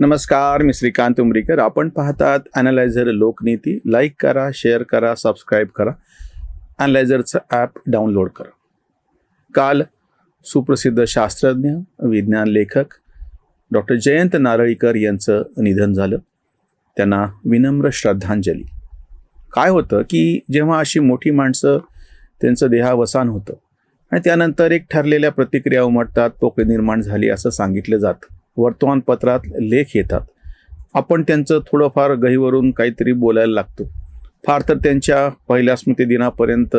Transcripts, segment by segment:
नमस्कार मी श्रीकांत उमरीकर. आपण पाहतात अनालायझर लोकनीती. लाईक करा शेअर करा सबस्क्राईब करा. अनालायझरचं ॲप डाउनलोड करा. काल सुप्रसिद्ध शास्त्रज्ञ विज्ञान लेखक डॉक्टर जयंत नारळीकर यांचं निधन झालं. त्यांना विनम्र श्रद्धांजली. काय होतं की जेव्हा अशी मोठी माणसं त्यांचं देहावसान होतं आणि त्यानंतर एक ठरलेल्या प्रतिक्रिया उमटतात पोकळी निर्माण झाली असं सांगितलं जातं. वर्तमानपत्रात लेख येतात. आपण त्यांचं थोडंफार गहीवरून काहीतरी बोलायला लागतो. फार तर त्यांच्या पहिल्या स्मृतिदिनापर्यंत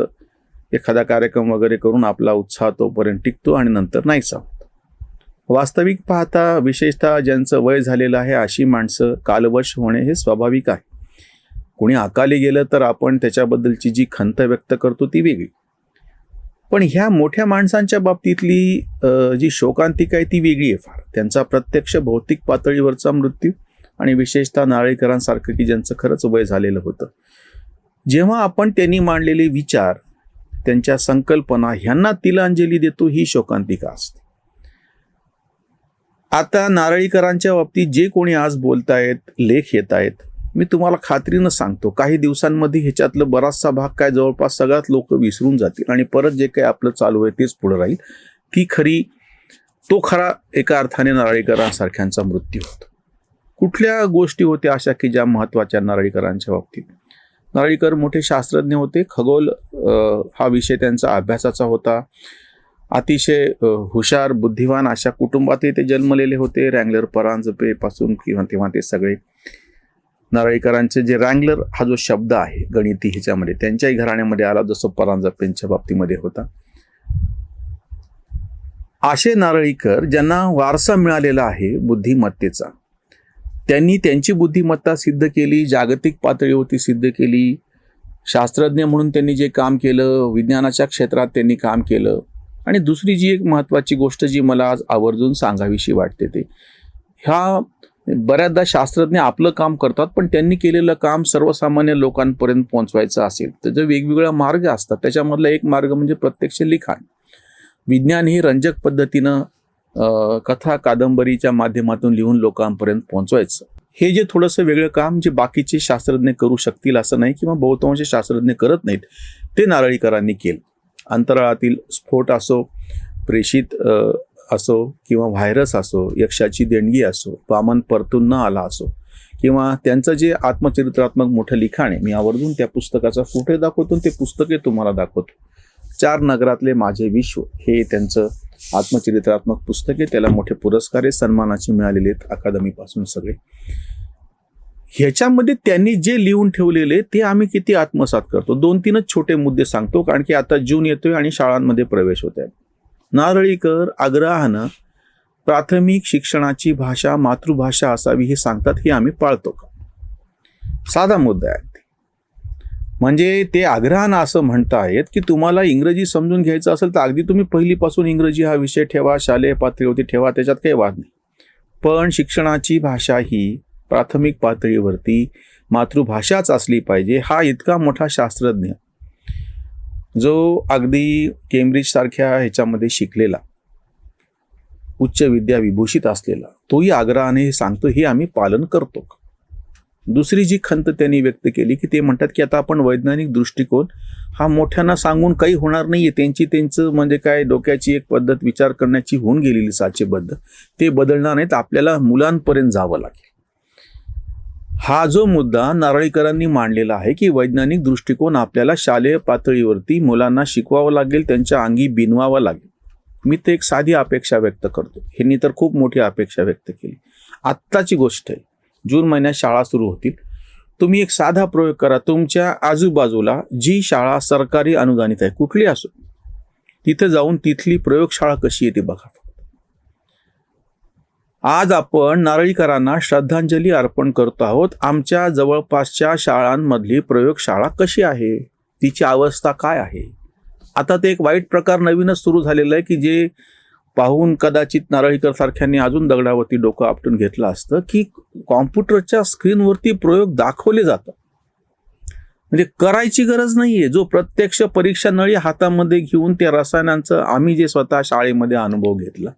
एखादा कार्यक्रम वगैरे करून आपला उत्साह तोपर्यंत टिकतो आणि नंतर नाहीसा होतो वास्तविक पाहता विशेषतः ज्यांचं वय झालेलं आहे अशी माणसं कालवश होणे हे स्वाभाविक आहे. कोणी अकाली गेलं तर आपण त्याच्याबद्दलची जी खंत व्यक्त करतो ती वेगळी. पण ह्या मोठ्या माणसांच्या बाबतीतली जी शोकांतिका आहे ती वेगळी आहे फार. त्यांचा प्रत्यक्ष भौतिक पातळीवरचा मृत्यू आणि विशेषतः नारळीकरांसारखं की ज्यांचं खरंच वय झालेलं होतं. जेव्हा आपण त्यांनी मांडलेले विचार त्यांच्या संकल्पना ह्यांना तिलांजली देतो ही शोकांतिका असते. आता नारळीकरांच्या बाबतीत जे कोणी आज बोलतायत लेख येत आहेत मी तुम्हाला खात्रीनं सांगतो. काही दिवसांमध्ये ह्याच्यातलं बराचसा भाग काय जवळपास सगळ्यात लोक विसरून जातील आणि परत जे काही आपलं चालू आहे तेच पुढं राहील. ती खरी तो खरा एका अर्थाने नारळीकरांसारख्यांचा मृत्यू होतो. कुठल्या गोष्टी होत्या अशा की ज्या महत्त्वाच्या नारळीकरांच्या बाबतीत? नारळीकर मोठे शास्त्रज्ञ होते. खगोल हा विषय त्यांचा अभ्यासाचा होता. अतिशय हुशार बुद्धिवान अशा कुटुंबातही ते जन्मलेले होते. रँगलर परांजपेपासून किंवा तेव्हा ते सगळे. नारळीकरांचे जे रँगलर हा जो शब्द आहे गणिती ह्याच्यामध्ये त्यांच्याही घराण्यामध्ये आला जसं परांजपेंच्या बाबतीमध्ये होता. आशे नारळीकर ज्यांना वारसा मिळालेला आहे बुद्धिमत्तेचा त्यांनी त्यांची बुद्धिमत्ता सिद्ध केली जागतिक पातळीवरती सिद्ध केली शास्त्रज्ञ म्हणून त्यांनी जे काम केलं विज्ञानाच्या क्षेत्रात त्यांनी काम केलं. आणि दुसरी जी एक महत्त्वाची गोष्ट जी मला आज आवर्जून सांगावीशी वाटते ते ह्या बऱ्याचदा शास्त्रज्ञ आपलं काम करतात पण त्यांनी केलेलं काम सर्वसामान्य लोकांपर्यंत पोहोचवायचं असेल तर जे वेगवेगळ्या मार्ग असतात. त्याच्यामधला एक मार्ग म्हणजे प्रत्यक्ष लिखाण. विज्ञान ही रंजक पद्धतीनं कथा कादंबरीच्या माध्यमातून लिहून लोकांपर्यंत पोहोचवायचं. हे जे थोडंसं वेगळं काम जे बाकीचे शास्त्रज्ञ करू शकतील असं नाही किंवा बहुतांश शास्त्रज्ञ करत नाहीत ते नारळीकरांनी केलं. अंतराळातील स्फोट असो प्रेषित असो किंवा व्हायरस असो यक्षाची देणगी असो वामन परतून न आला असो किंवा त्यांचं जे आत्मचरित्रात्मक मोठं लिखाण आहे मी आवर्जून त्या पुस्तकाचा फोटो दाखवतो ते पुस्तके तुम्हाला दाखवतो. चार नगरातले माझे विश्व हे त्यांचं आत्मचरित्रात्मक पुस्तक आहे. त्याला मोठे पुरस्कार आहे सन्मानाचे मिळालेले आहेत अकादमीपासून सगळे. ह्याच्यामध्ये त्यांनी जे लिहून ठेवलेले ते आम्ही किती आत्मसात करतो? दोन तीनच छोटे मुद्दे सांगतो कारण की आता जून येतोय आणि शाळांमध्ये प्रवेश होत आहे नारळीकर आग्रहानं प्राथमिक शिक्षणाची भाषा मातृभाषा असावी हे सांगतात हे आम्ही पाळतो. का साधा मुद्दा आहे. म्हणजे ते आग्रहानं असं म्हणतायत की तुम्हाला इंग्रजी समजून घ्यायचं असेल तर अगदी तुम्ही पहिलीपासून इंग्रजी हा विषय ठेवा शालेय पातळीवरती ठेवा त्याच्यात काही वाद नाही. पण शिक्षणाची भाषा ही प्राथमिक पातळीवरती मातृभाषाच असली पाहिजे हा इतका मोठा शास्त्रज्ञ जो अगदी केम्ब्रिज सारख्या ह्याच्यामध्ये शिकलेला उच्च विद्या विभूषित असलेला तोही आग्रहाने हे सांगतो हे आम्ही पालन करतो. दुसरी जी खंत त्यांनी व्यक्त केली की ते म्हणतात की आता आपण वैज्ञानिक दृष्टिकोन हा मोठ्यांना सांगून काही होणार नाहीये. त्यांची त्यांचं म्हणजे काय डोक्याची एक पद्धत विचार करण्याची होऊन गेलेली साचेबद्ध. ते बदलणार नाहीत आपल्याला मुलांपर्यंत जावं लागेल. हा जो मुद्दा नारळीकरांनी मांडलेला आहे की वैज्ञानिक दृष्टिकोन आपल्याला शालेय पातळीवरती मुलांना शिकवावं लागेल त्यांच्या अंगी बिनवावं लागेल. मी ते एक साधी अपेक्षा व्यक्त करतो. ह्यांनी तर खूप मोठी अपेक्षा व्यक्त केली. आत्ताची गोष्ट आहे. जून महिन्यात शाळा सुरू होतील. तुम्ही एक साधा प्रयोग करा. तुमच्या आजूबाजूला जी शाळा सरकारी अनुदानित आहे कुठली असो तिथे जाऊन तिथली प्रयोगशाळा कशी येते बघा. आज आपण नारळीकरांना श्रद्धांजली अर्पण करतो आहोत. आमच्या जवळपासच्या शाळांमधली प्रयोगशाळा कशी आहे? तिची अवस्था काय आहे? आता ते एक वाईट प्रकार नवीनच सुरू झालेला आहे की जे पाहून कदाचित नारळीकर सारख्यांनी अजून दगडावरती डोकं आपटून घेतलं असतं की कॉम्प्युटरच्या स्क्रीनवरती प्रयोग दाखवले जातात. म्हणजे करायची गरज नाहीये. जो प्रत्यक्ष परीक्षा नळी हातामध्ये घेऊन त्या रसायनांचं आम्ही जे स्वतः शाळेमध्ये अनुभव घेतला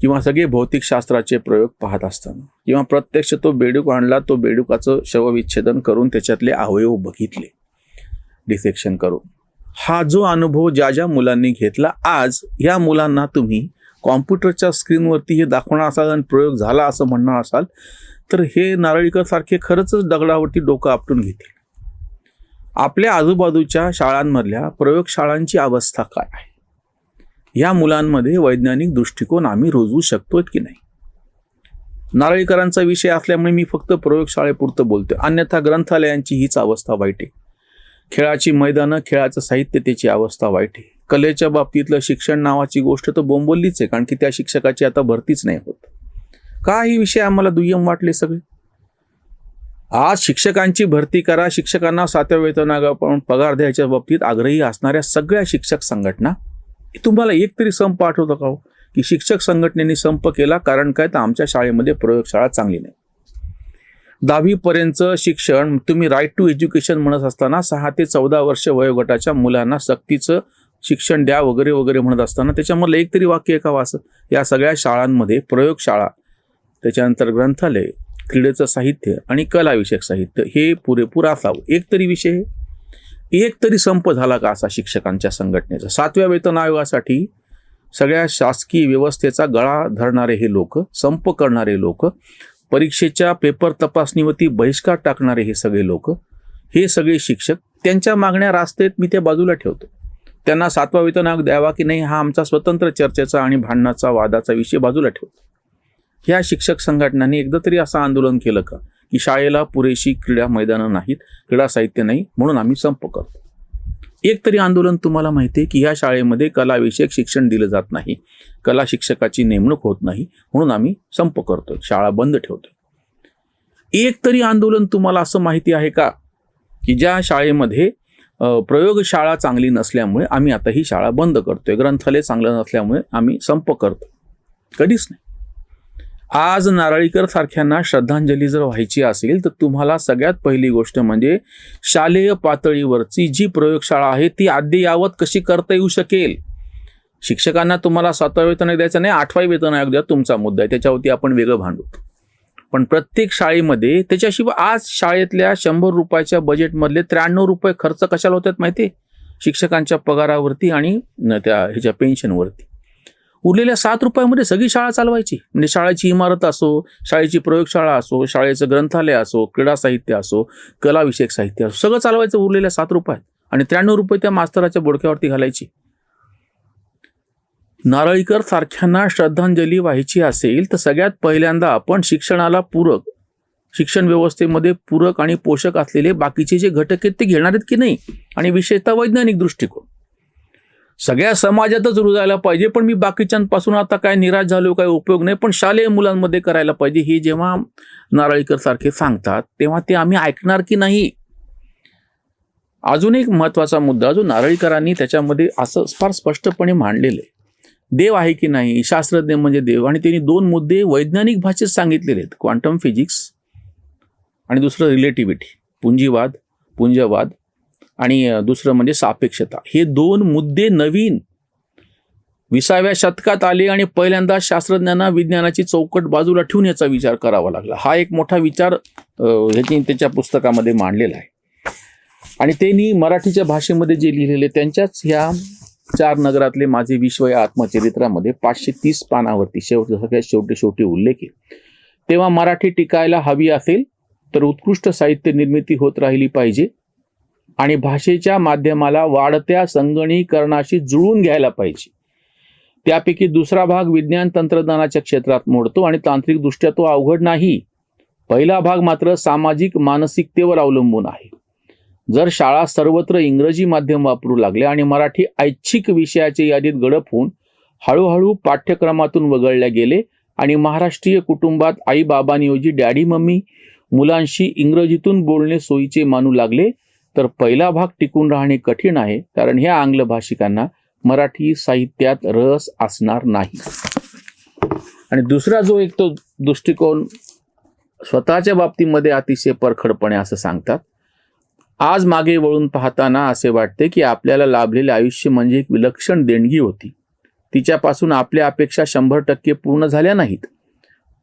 किंवा सगळे भौतिकशास्त्राचे प्रयोग पाहत असताना किंवा प्रत्यक्ष तो बेडूक आणला तो बेडूकाचं शवविच्छेदन करून त्याच्यातले अवयव बघितले. डिसेक्शन करून. हा जो अनुभव ज्या ज्या मुलांनी घेतला आज या मुलांना तुम्ही कॉम्प्युटरच्या स्क्रीनवरती हे दाखवणार असाल आणि प्रयोग झाला असं म्हणणार असाल तर हे नारळीकर सारखे खरंच दगडावरती डोकं आपटून घेतील. आपल्या आजूबाजूच्या शाळांमधल्या प्रयोगशाळांची अवस्था काय आहे? या मुलांमध्ये वैज्ञानिक दृष्टिकोन आम्ही रुजवू शकतो की नाही? नारळीकरांचा विषय असल्यामुळे मी फक्त प्रयोगशाळेपुरतं बोलतोय. अन्यथा ग्रंथालयांची हीच अवस्था वाईट आहे. खेळाची मैदानं खेळाचं साहित्य त्याची अवस्था वाईट आहे. कलेच्या बाबतीतलं शिक्षण नावाची गोष्ट तर बोंबोललीच आहे कारण की त्या शिक्षकाची आता भरतीच नाही होत. का हे विषय आम्हाला दुय्यम वाटले सगळे. आज शिक्षकांची भरती करा शिक्षकांना सातव्या वेतनागा पगार द्यायच्या बाबतीत आग्रही असणाऱ्या सगळ्या शिक्षक संघटना तुम्हाला एक तरी संप आठवतो का हो? की शिक्षक संघटनेने संप केला कारण काय? तर आमच्या शाळेमध्ये प्रयोगशाळा चांगली नाही. दहावीपर्यंतचं शिक्षण तुम्ही राईट टू एज्युकेशन म्हणत असताना सहा ते चौदा वर्ष वयोगटाच्या मुलांना सक्तीचं शिक्षण द्या वगैरे वगैरे म्हणत असताना त्याच्यामधलं एक तरी वाक्य एका वाचं हो या सगळ्या शाळांमध्ये प्रयोगशाळा त्याच्यानंतर ग्रंथालय क्रीडेचं साहित्य आणि कलाविषयक साहित्य हे पुरेपूर असावं. एक तरी विषय एक तरी संप झाला का असा शिक्षकांच्या संघटनेचा? सातव्या वेतन आयोगासाठी सगळ्या शासकीय व्यवस्थेचा गळा धरणारे हे लोक संप करणारे लोक परीक्षेच्या पेपर तपासणीवरती बहिष्कार टाकणारे हे सगळे लोक हे सगळे शिक्षक त्यांच्या मागण्या रास्तेत मी त्या बाजूला ठेवतो. त्यांना सातवा वेतन आयोग द्यावा की नाही हा आमचा स्वतंत्र चर्चेचा आणि भांडणाचा वादाचा विषय बाजूला ठेवतो. ह्या शिक्षक संघटनांनी एकदा तरी असं आंदोलन केलं का? की शाळेला पुरेशी क्रीडा मैदानं नाहीत क्रीडा साहित्य नाही म्हणून आम्ही संप करतो. एक तरी आंदोलन तुम्हाला माहिती आहे की ह्या शाळेमध्ये कलाविषयक शिक्षण दिलं जात नाही कला शिक्षकाची नेमणूक होत नाही म्हणून आम्ही संप करतो शाळा बंद ठेवतो एक तरी आंदोलन तुम्हाला असं माहिती आहे का? की ज्या शाळेमध्ये प्रयोगशाळा चांगली नसल्यामुळे आम्ही आता ही शाळा बंद करतोय ग्रंथालय चांगलं नसल्यामुळे आम्ही संप करतो कधीच नाही. आज नारळीकर सारख्यांना श्रद्धांजली जर व्हायची असेल तर तुम्हाला सगळ्यात पहिली गोष्ट म्हणजे शालेय पातळीवरची जी प्रयोगशाळा आहे ती अद्ययावत कशी करता येऊ शकेल? शिक्षकांना तुम्हाला सातवा वेतन द्यायचं नाही आठवा वेतन आयोग द्या तुमचा मुद्दा आहे. त्याच्यावरती आपण वेगळं भांडू. पण प्रत्येक शाळेमध्ये त्याच्याशिवाय आज शाळेतल्या शंभर रुपयाच्या बजेटमधले त्र्याण्णव रुपये खर्च कशाला होतात माहिती शिक्षकांच्या पगारावरती आणि त्या ह्याच्या पेन्शनवरती उरलेल्या सात रुपयामध्ये सगळी शाळा चालवायची. म्हणजे शाळेची इमारत असो शाळेची प्रयोगशाळा असो शाळेचं ग्रंथालय असो क्रीडा साहित्य असो कलाविषयक साहित्य असो सगळं चालवायचं उरलेल्या सात रुपयात. आणि त्र्याण्णव रुपये त्या मास्तराच्या बोडक्यावरती घालायची. नारळीकर सारख्यांना श्रद्धांजली व्हायची असेल तर सगळ्यात पहिल्यांदा आपण शिक्षणाला पूरक शिक्षण व्यवस्थेमध्ये पूरक आणि पोषक असलेले बाकीचे जे घटक आहेत ते घेणार आहेत की नाही? आणि विशेषतः वैज्ञानिक दृष्टिकोन. सगळ्या समाजातच रुजायला पाहिजे पण मी बाकीच्यांपासून आता काय निराश झालो काय उपयोग नाही पण शालेय मुलांमध्ये करायला पाहिजे हे जेव्हा नारळीकर सारखे सांगतात तेव्हा ते आम्ही ऐकणार की नाही? अजून एक महत्त्वाचा मुद्दा जो नारळीकरांनी त्याच्यामध्ये असं फार स्पष्टपणे मांडलेलं आहे. देव आहे की नाही? शास्त्रज्ञ म्हणजे देव. आणि त्यांनी दोन मुद्दे वैज्ञानिक भाषेत सांगितलेले आहेत क्वांटम फिजिक्स आणि दुसरं रिलेटिव्हिटी पुंजीवाद पुंजवाद आणि दुसरं म्हणजे सापेक्षता. हे दोन मुद्दे नवीन. विसाव्या शतकात आले आणि पहिल्यांदा शास्त्रज्ञांना विज्ञानाची चौकट बाजूला ठेवून याचा विचार करावा लागला. हा एक मोठा विचार ह्याची त्याच्या पुस्तकामध्ये मांडलेला आहे. आणि त्यांनी मराठीच्या भाषेमध्ये जे लिहिलेले त्यांच्याच ह्या चार नगरातले माझे विश्व या आत्मचरित्रामध्ये पाचशे तीस पानावरती शेवट सगळ्यात शेवटी शेवटी उल्लेख आहे. तेव्हा मराठी टिकायला हवी असेल तर उत्कृष्ट साहित्य निर्मिती होत राहिली पाहिजे. आणि भाषेच्या माध्यमाला वाढत्या संगणीकरणाशी जुळून घ्यायला पाहिजे. त्यापैकी दुसरा भाग विज्ञान तंत्रज्ञानाच्या क्षेत्रात मोडतो आणि तांत्रिकदृष्ट्या तो अवघड नाही. पहिला भाग मात्र सामाजिक मानसिकतेवर अवलंबून आहे. जर शाळा सर्वत्र इंग्रजी माध्यम वापरू लागले आणि मराठी ऐच्छिक विषयाच्या यादीत गडप होऊन हळूहळू पाठ्यक्रमातून वगळल्या गेले आणि महाराष्ट्रीय कुटुंबात आई बाबांऐवजी डॅडी मम्मी मुलांशी इंग्रजीतून बोलणे सोयीचे मानू लागले तर पहिला भाग टिकून राहणे कठीण आहे कारण ह्या आंग्ल भाषिकांना मराठी साहित्यात रस असणार नाही. आणि दुसरा जो एक तो दृष्टिकोन स्वतःच्या बाबतीमध्ये अतिशय परखडपणे असं सांगतात आज मागे वळून पाहताना असे वाटते की आपल्याला लाभलेले आयुष्य म्हणजे एक विलक्षण देणगी होती. तिच्यापासून आपल्या अपेक्षा शंभर टक्के पूर्ण झाल्या नाहीत.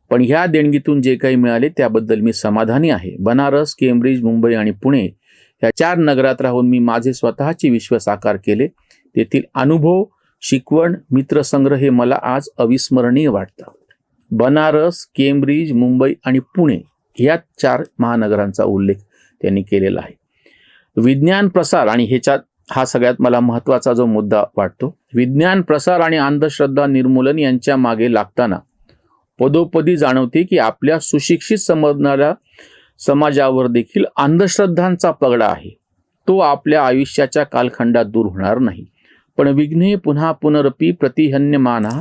पण ह्या देणगीतून जे काही मिळाले त्याबद्दल मी समाधानी आहे. बनारस केम्ब्रिज मुंबई आणि पुणे या चार नगरात राहून मी माझे स्वतःचे विश्व साकार केले. तेथील अनुभव शिकवण मित्रसंग्रह हे मला आज अविस्मरणीय वाटतं बनारस केम्ब्रिज मुंबई आणि पुणे या चार महानगरांचा उल्लेख त्यांनी केलेला आहे. विज्ञान प्रसार आणि ह्याच्यात हा सगळ्यात मला महत्त्वाचा जो मुद्दा वाटतो. विज्ञान प्रसार आणि अंधश्रद्धा निर्मूलन यांच्या मागे लागताना पदोपदी जाणवते की आपल्या सुशिक्षित समजणाऱ्या समाजावर देखील अंधश्रद्धांचा पगडा आहे. तो आपल्या आयुष्याच्या कालखंडात दूर होणार नाही. पण विघ्ने पुन्हा पुनरपी प्रतिहन्यमाना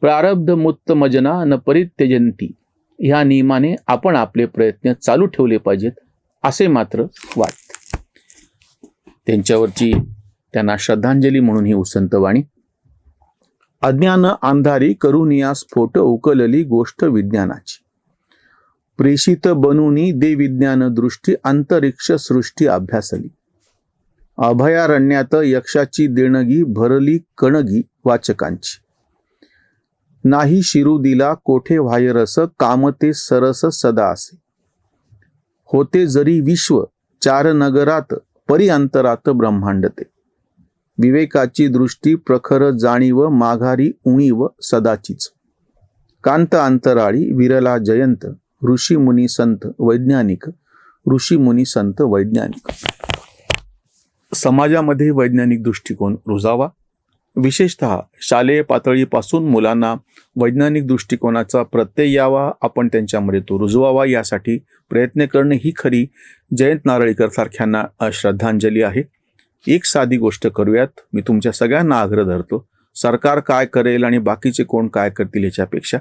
प्रारब्ध मुत्तमजना न परित्यजंती. ह्या नियमाने आपण आपले प्रयत्न चालू ठेवले पाहिजेत असे मात्र वाटते. त्यांच्यावरची त्यांना श्रद्धांजली म्हणून ही उसंतवाणी अज्ञान अंधारी करुनिया स्फोट उकलली गोष्ट विज्ञानाची. प्रेषित बनूनी दे विज्ञान दृष्टी अंतरिक्ष सृष्टी अभ्यासली. अभयारण्यात यक्षाची देणगी भरली कणगी वाचकांची. नाही शिरू दिला कोठे व्हायरस कामते सरस सदा असे. होते जरी विश्व चार नगरात परी अंतरात ब्रह्मांडते. विवेकाची दृष्टी प्रखर जाणीव माघारी उणीव सदाचीच. कांत अंतराळी विरला जयंत. ऋषी मुनी संत वैज्ञानिक ऋषी मुनी संत वैज्ञानिक. समाजामध्ये वैज्ञानिक दृष्टिकोन रुजावा. विशेषतः शालेय पातळीपासून मुलांना वैज्ञानिक दृष्टिकोनाचा प्रत्यय यावा आपण त्यांच्यामध्ये तो रुजवावा यासाठी प्रयत्न करणे ही खरी जयंत नारळीकर सारख्यांना श्रद्धांजली आहे. एक साधी गोष्ट करूयात. मी तुमच्या सगळ्यांना आग्रह धरतो सरकार काय करेल आणि बाकीचे कोण काय करतील याच्यापेक्षा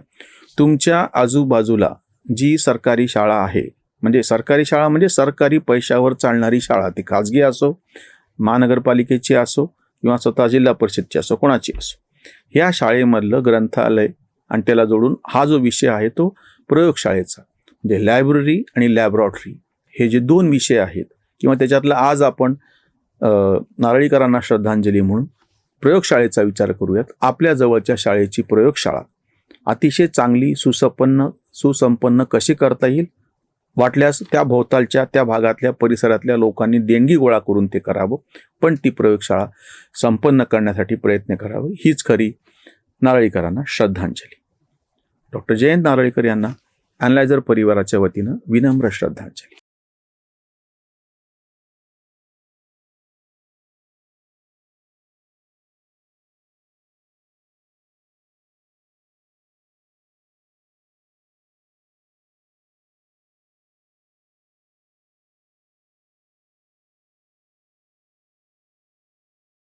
तुमच्या आजूबाजूला जी सरकारी शाळा आहे म्हणजे सरकारी शाळा म्हणजे सरकारी पैशावर चालणारी शाळा ती खाजगी असो महानगरपालिकेची असो किंवा स्वतः जिल्हा परिषदची असो कोणाची असो. ह्या शाळेमधलं ग्रंथालय आणि त्याला जोडून हा जो विषय आहे तो प्रयोगशाळेचा म्हणजे लायब्ररी आणि लॅबॉरेटरी हे जे दोन विषय आहेत किंवा त्याच्यातलं आज आपण नारळीकरांना श्रद्धांजली म्हणून प्रयोगशाळेचा विचार करूयात. आपल्या जवळच्या शाळेची प्रयोगशाळा. अतिशय चांगली सुसंपन्न सुसंपन्न कशी करता येईल? वाटल्यास त्या भोवतालच्या त्या भागातल्या परिसरातल्या लोकांनी देणगी गोळा करून ते करावं. पण ती प्रयोगशाळा संपन्न करण्यासाठी प्रयत्न करावे. हीच खरी नारळीकरांना श्रद्धांजली. डॉक्टर जयंत नारळीकर यांना ॲनलायझर परिवाराच्या वतीनं विनम्र श्रद्धांजली.